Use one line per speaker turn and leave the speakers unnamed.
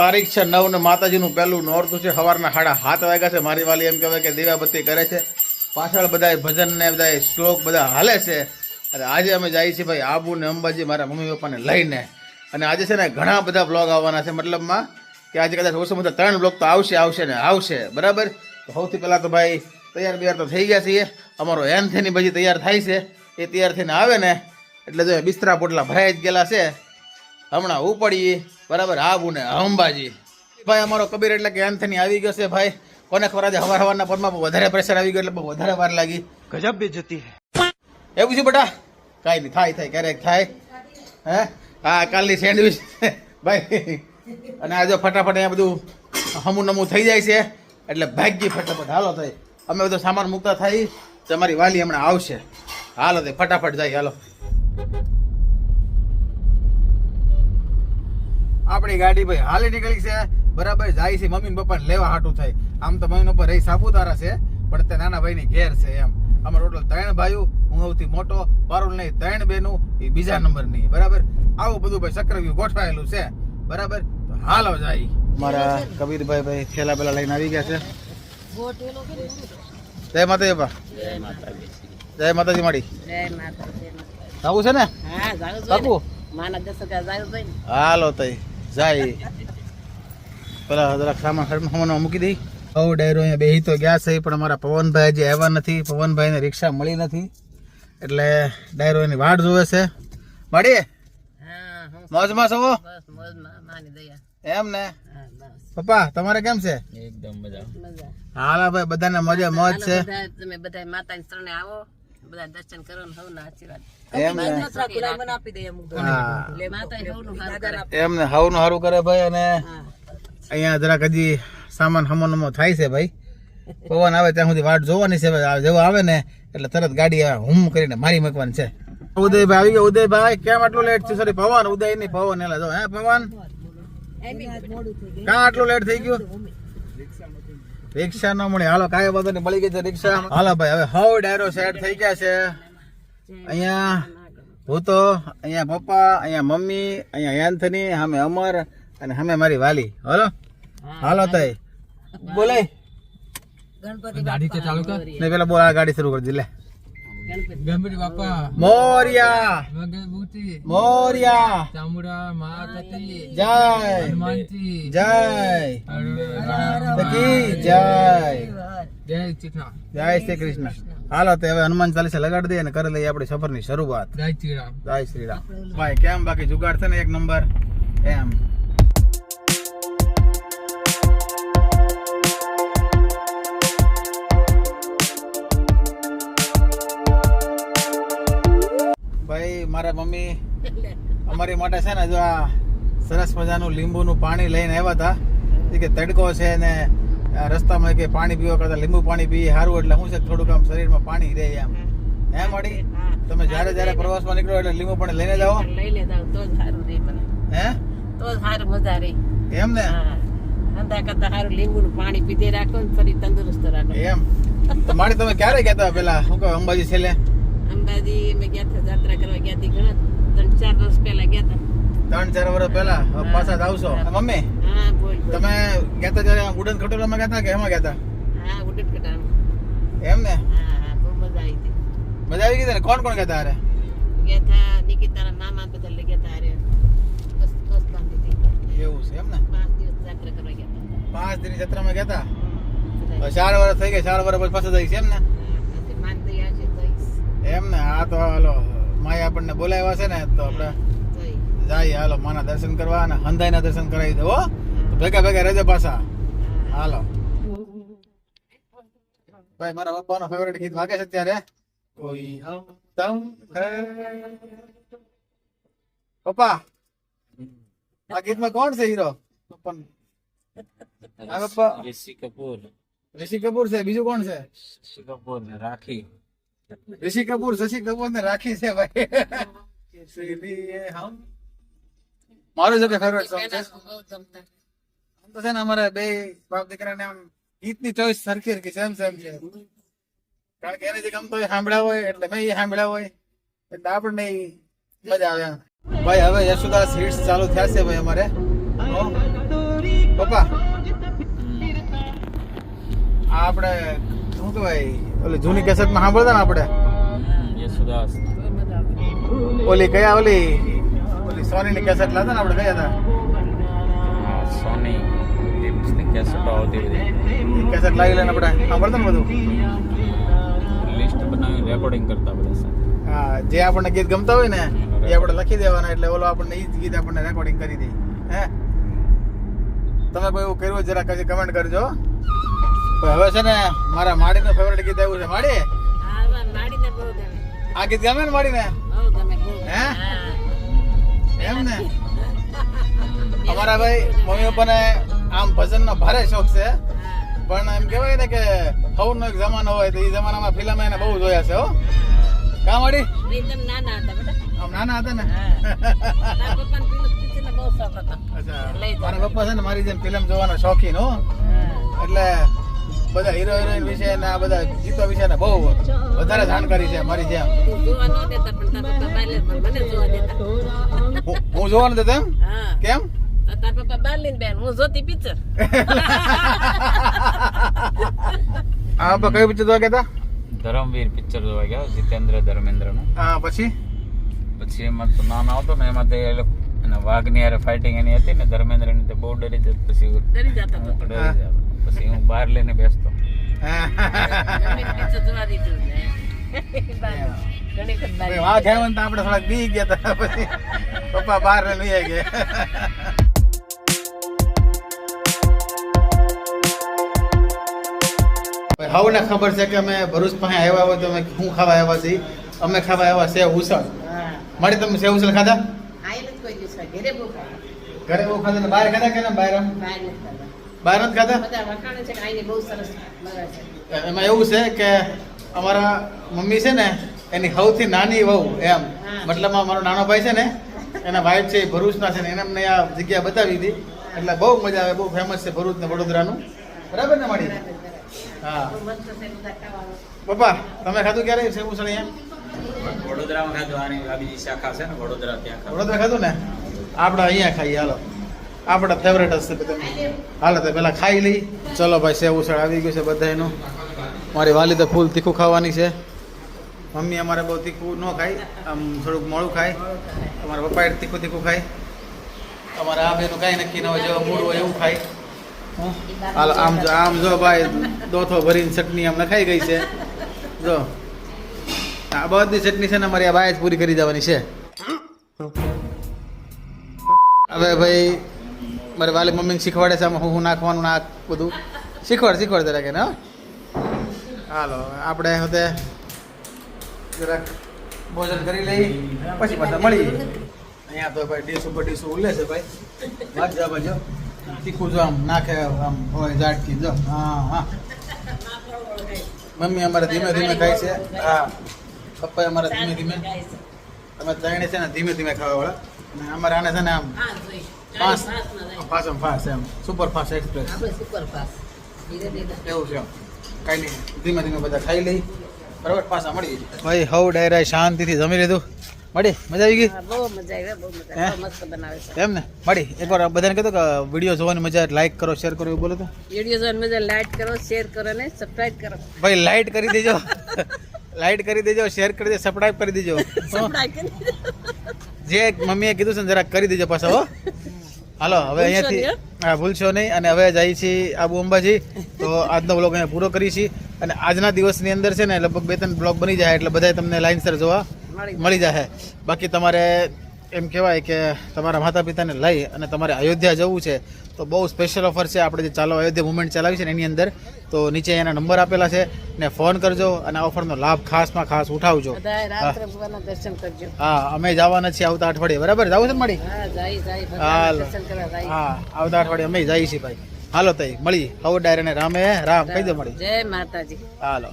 તારીખ છે નવ ને માતાજીનું પહેલું નોરતું છે. સવારના સાડા સાત વાગ્યા છે. મારી વાલી એમ કહેવાય કે દીવાબત્તી કરે છે. પાછળ બધા ભજન ને બધા શ્લોક બધા હાલે છે. અને આજે અમે જઈએ છીએ ભાઈ આબુ ને અંબાજી મારા મમ્મી પપ્પાને લઈને. અને આજે છે ને ઘણા બધા બ્લોગ આવવાના છે. મતલબમાં કે આજે કદાચ ઓછામાં ઓછા ત્રણ બ્લોગ તો આવશે આવશે ને આવશે. બરાબર? તો સૌથી પહેલાં તો ભાઈ તૈયાર બિયાર તો થઈ ગયા છીએ. અમારો એન થઈને બજી તૈયાર થાય છે. એ તૈયાર થઈને આવે ને, એટલે જો બિસ્તરા પોટલા ભરાઈ જ ગયેલા છે. હમણાં ઉપડીએ. બરાબર આબુ ને અંબાજી. ભાઈ અમારો કબીર એટલે કે એન્થની આવી ગયો છે ભાઈ. કોને ખબર આજે હવાર હવારના પરમાં વધારે પ્રેશર આવી ગયો એટલે બહુ વધારે વાર લાગી.
ગજબ બે જતી
એવું છે બેટા? કાંઈ નહીં થાય થાય ક્યારેક થાય. હે? હા કાલની સેન્ડવિચ ભાઈ અને આજે ફટાફટ અહીંયા બધું હમું નમું થઈ જાય છે એટલે ભાગ્ય ફટાફટ હાલો થાય અમે બધો સામાન મૂકતા થાય તમારી વાલી હમણાં આવશે. હાલો થાય ફટાફટ જાય હાલો. આપણી ગાડી ભાઈ હાલી નીકળી છે. બરાબર જાય છે મમ્મી ને પપ્પાને લેવા હાટું થાય. આમ તો મમ્મી પપ્પા રહી સાપુતારા છે પણ તે નાના ભાઈની ઘેર છે એમ. અમારો ટોટલ ત્રણ ભાઈઓ હું સૌથી મોટો પારુલ નહીં ત્રણ બેનું એ બીજા નંબરની. બરાબર? આવું બધું ભાઈ ચક્રવ્યુ ગોઠવાયેલું છે. બરાબર? તો હાલો જાય. મારા કબીરભાઈ ભાઈ થેલા પેલા લઈને આવી ગયા છે. જય માતાજી બા જય માતાજી. માડી.
જય માતાજી.
આવું છે ને?
હા.
હાલો તઈ. જાય. પેલા જરા સામાન સામાન મૂકી દઈ. બહુ ડાયરો અહીંયા બેહી તો ગયા છે પણ અમારા પવનભાઈ હજી આવ્યા નથી. પવનભાઈને રિક્ષા મળી નથી. એટલે ડાયરો એની વાટ જોવે છે. મળીએ
હા
મોજમાં છો?
બસ મોજમાં માની દયા
એમ ને? પપ્પા તમારે કેમ છે?
મજા
હાલા ભાઈ બધાને મજા મોજ છે.
બધા તમે બધા માતાની શરણે આવો. બધા દર્શન કરો ને હવના આશીર્વાદ
એમ ને હારું
એટલે કરે.
ભાઈ અને અહીંયા જરાક હજી સામાન હમોનમો થાય છે ભાઈ. પવન આવે ત્યાં સુધી વાટ જોવાની છે જેવો આવે ને એટલે તરત ગાડી આ હુમ કરીને મારી મૂકવાની છે. ઉદયભાઈ આવી ગયા. ઉદયભાઈ કેમ આટલું લેટ છે સોરી પવન ઉદય નહીં પવન. એલા જો હે પવન? કાં આટલું લેટ થઈ ગયું? રિક્ષા ન મળે. હાલો કાંઈ વાંધો નહીં મળી ગઈ છે રિક્ષા. હાલો ભાઈ હવે હવ ડાયરો સેટ થઈ ગયા છે. અહીંયા ભૂતો અહીંયા પપ્પા અહીંયા મમ્મી અહીંયા એન્થની સામે અમર અને સામે મારી વાલી. હલો? હાલો તઈ. બોલે. ને પેલા બોલ આ ગાડી શરૂ કરી દી લે.
ગણપતિ
ચામુડા મોરિયા જય. જય. સખી જય. જય શ્રી કૃષ્ણ. હાલો તો હવે હનુમાન ચાલીસા લગાડી દઈએ અને કરી લઈએ આપણી સફરની શરૂઆત. જય શ્રી રામ. ભાઈ કેમ બાકી જુગાડ છે ને એક નંબર? એમ. ભાઈ મારા મમ્મી અમારી માટે છે ને જો આ સરસ મજાનું લીંબુનું પાણી લઈને આવ્યા હતા. કે તડકો છે ને રસ્તામાં કે પાણી પીવા કરતા લીંબુ પાણી પીએ સારું એટલે શું છે? થોડુંક આમ શરીરમાં પાણી રહે એમ. હે મળી તમે જ્યારે જ્યારે પ્રવાસમાં નીકળો એટલે લીંબુ પાણી લઈને જાઓ.
લઈને લેતા તો સારું રહે મને.
હે?
તો સારું મજા રહે.
એમ ને?
અંધા કરતા સારું લીંબુનું પાણી પીતે રાખો ને શરીર તંદુરસ્ત રાખો.
એમ. માડી તમે ક્યારે ગયા હતા પેલા? શું કહો અંબાજી છેલ્લે?
અંબાજી અમે ગયા હતા જાત્રા કરવા ગયા હતી ઘણા ત્રણ ચાર વર્ષ પહેલા ગયા હતા
ત્રણ ચાર વર્ષ પહેલા પાછા જ આવશો. મમ્મી. તમે ગયા હતા ત્યારે ઉડન ખટોલામાં ગયા હતા કે એમાં ગયા હતા
હા
એમ ને?
હા હા બહુ મજા આવી
ગઈ ને કોણ કોણ ગયા હતા અરે
ગયા હતા નિકિતાના મામા બધા લઈ ગયા હતા. અરે
એવું છે એમ ને?
પાંચ દિવસ જાત્રા કરવા ગયા હતા.
પાંચ દિન જત્રામાં ગયા હતા ચાર વર્ષ થઈ ગયા ચાર વર્ષ પછી પાછા જઈશ એમ ને? એમ ને હા તો હાલો માય આપણને બોલાવ્યા છે ને તો આપણે જાય હાલો માના દર્શન કરવા અને હંધાઈના દર્શન કરાવી દો હો તો ભેગા ભેગા રહેજો પાછા હાલો ભાઈ મારા પપ્પાનો ફેવરેટ ગીત વાગે છે અત્યારે કોઈ હમ તમ હે પપ્પા આ ગીતમાં કોણ છે હીરો પપ્પાનો? આ પપ્પા
ऋषि कपूर
ઋષિ કપૂર છે બીજું કોણ છે
ऋषि कपूर ने राखी
ઋષિ કપૂર શશી કપૂર ને રાખી છે ભાઈ ઇસીલિએ હમ મારું જો કે ફેવરેટ સોંગ છે. આમ તો છે ને અમારે બે બાપ દીકરાને આમ ગીતની ચોઈસ સરખી સરખી સેમ સેમ છે. કારણ કે એને જે ગમતો હોય સાંભળ્યા હોય એટલે મેં એ સાંભળ્યા હોય એટલે આપણને મજા આવે ભાઈ હવે યશુદાસ હિટ્સ ચાલુ થયા છે ભાઈ અમારે. પપ્પા. આ આપણે શું કહેવાય ઓલી જૂની કેસેટમાં સાંભળતા ને આપણે?
યશુદાસ.
ઓલી કયા ઓલી ઓલી સોનીની કેસેટ લાતા ને આપણે કયા હતા
હા, સોની. કેસેટો આવતી
કેસેટ લાવી લઈને આપણે. સાંભળતા ને બધું?
લિસ્ટ રેકોર્ડિંગ કરતા બધા સાથે.
હા જે આપણને ગીત ગમતા હોય ને એ આપણે લખી દેવાના એટલે ઓલો આપણને એ જ ગીત આપણને રેકોર્ડિંગ કરી દે. હે? તમે કોઈ એવું કર્યું જરા કદી કમેન્ટ કરજો. હવે છે ને મારા માડીનું ફેવરેટ ગીત આવ્યું છે. માડી? આ ગીત ગમે ને માડીને? હે? એમ ને અમારા ભાઈ મમ્મી પપ્પાને આમ ભજનનો ભારે શોખ છે. પણ એમ કહેવાય ને કે હવનો એક જમાનો હોય તો એ જમાનામાં ફિલ્મ એને બહુ જોયા છે હો. કા માડી?
નાના હતા બેટા.
આમ નાના હતા ને? અચ્છા. મારા પપ્પા છે ને મારી જેમ ફિલ્મ જોવાનો શોખીન હો. એટલે બધા હીરો હિરોઈન વિશે ને આ બધા ગીતો વિશે ને બહુ વધારે જાણકારી છે મારી જેમ.
ન
હું- હું જોવાનું દેતા
એમ?
કેમ?
તાર પપ્પા બાર બેન હું જોતી પિક્ચર
આ પપ્પા કયું પિક્ચર જોવા ગયા
ધરમવીર પિક્ચર જોવા ગયા જીતેન્દ્ર ધર્મેન્દ્રનું
હા પછી?
પછી એમાં તો નાનો હતો ને એમાં તે એ લોકો અને વાઘની હારે ફાઇટિંગ એની હતી ને ધર્મેન્દ્રની તે બહુ ડરી જતો પછી
ડરી જતો
ડરી જતો. પછી હું બહાર લઈને બેસતો
વાઘ આવ્યો ને આપણે થોડાક બી ગયા હતા પછી પપ્પા બહાર ને લઈ ગયા. હવને ખબર છે કે અમે ભરૂચ પાસે આવ્યા હોય તો અમે શું ખાવા આવ્યા છીએ? અમે ખાવા આવ્યા સેવ ઉસળ મારે તમે સેવ ઉસળ ખાધા?
ઘરે બહુ
ખાધા. બહાર ખાધા કે બહાર?
બહાર
બહાર નથી
ખાતા. છે છે.
એમાં એવું છે કે અમારા મમ્મી છે ને એની સૌથી નાની વહુ એમ.
મતલબ
મતલબમાં મારો નાનો ભાઈ છે ને એના વાઈફ છે એ ભરૂચના છે ને એને અમને આ જગ્યા બતાવી હતી. એટલે બહુ મજા આવે બહુ ફેમસ છે ભરૂચ ને વડોદરાનું. બરાબર ને મારી. હા.
છે.
પપ્પા તમે ખાધું ક્યારે છે ઉસળ અહીંયા
વડોદરામાં ખાધું આની આ બીજી શાખા છે ને વડોદરા ત્યાં
વડોદરા ખાધું ને? આપણે અહીંયા ખાઈએ હાલો. આપણા ફેવરેટ હશે બધા. હાલે તો પેલા ખાઈ લઈ. ચલો ભાઈ, સેવ ઉછળ આવી ગયું છે બધા એનું મારી વાલી તો ફૂલ તીખું ખાવાની છે. મમ્મી અમારે બહુ તીખું ન ખાય, આમ થોડુંક મોડું ખાય. અમારા પપ્પાએ તીખું તીખું ખાય. અમારા આ બેનું કાંઈ નક્કી ન હોય, જેવા મૂળ હોય એવું ખાય. હાલ, આમ જો આમ જો ભાઈ, દોથો ભરીને ચટણી આમ નખાઈ ગઈ છે. જો. આ બધી ચટણી છે ને અમારી આ ભાઈ જ પૂરી કરી દેવાની છે. હવે ભાઈ મારે વાલી મમ્મીને શીખવાડે છે આમાં હું હું નાખવાનું નાખ બધું. શીખવાડ શીખવાડ જરાક એને ને હો? હાલો આપણે હવે જરાક ભોજન કરી લઈ પછી પાછા મળી અહીંયા તો ભાઈ ડીશ ઉપર ડીશ ઉલે છે ભાઈ. બાજુ બાજુ તીખું જો આમ નાખે આમ હોય ઝાટકી જો. હા હા. મમ્મી અમારે ધીમે ધીમે ખાય છે. હા. પપ્પા અમારે ધીમે ધીમે. તમે ત્રણે છે ને ધીમે ધીમે ખાવા વાળા. અને અમારે આને છે ને આમ
જોઈ.
ફાસ્ટ એમ. ફાસ્ટ એમ સુપર ફાસ્ટ એક્સપ્રેસ
આપણે સુપર ફાસ્ટ. ધીરે ધીરે.
એવું છે કાંઈ નહીં. ધીમે ધીમે બધા ખાઈ લઈ. બરાબર? પાછા મળી ભાઈ હવ ડાયરા શાંતિથી જમી લીધું. મળી? મજા આવી ગઈ?
બહુ મજા આવી બહુ મજા આવી. મસ્ત બનાવે છે.
એમ ને? મળી? એકવાર બધાને કીધું કે વીડિયો જોવાની મજા લાઈક કરો શેર કરો એવું બોલો તો.
વીડિયો જોવાની મજા લાઈક કરો શેર કરો ને સબસ્ક્રાઇબ કરો.
ભાઈ લાઈટ કરી દેજો. લાઈટ કરી દેજો શેર કરી દેજો સબસ્ક્રાઇબ કરી દેજો. જે મમ્મીએ કીધું છે ને જરાક કરી દેજો પાછા હો. હાલો હવે અહીંયાથી હા ભૂલશો નહીં. અને હવે જઈએ છીએ આબુ અંબાજી. તો આજનો બ્લોગ અહીંયા પૂરો કરીએ છીએ અને આજના દિવસની અંદર છે ને લગભગ બે ત્રણ બ્લોગ બની જાય એટલે બધા તમને લાઇનસર જોવા
મળી
મળી જાય. બાકી તમારે એમ કહેવાય કે તમારા માતા પિતાને લઈ અને તમારે અયોધ્યા જવું છે. તો બહુ સ્પેશિયલ ઓફર છે. આપણે જે ચાલો અયોધ્યા મુવમેન્ટ ચલાવી છે ને એની અંદર તો નીચે એના નંબર આપેલા છે ને ફોન કરજો અને આ ઓફરનો લાભ ખાસમાં ખાસ ઉઠાવજો. હા. અમે જવાના છીએ આવતા અઠવાડિયે. બરાબર? જવું છે ને મળી? હાલો. હા આવતા અઠવાડિયે અમે જઈએ છીએ ભાઈ. હાલો તઈ મળી હવે ડાયરે રામે રામ. કહી દો મળી.
જય માતાજી.
હાલો.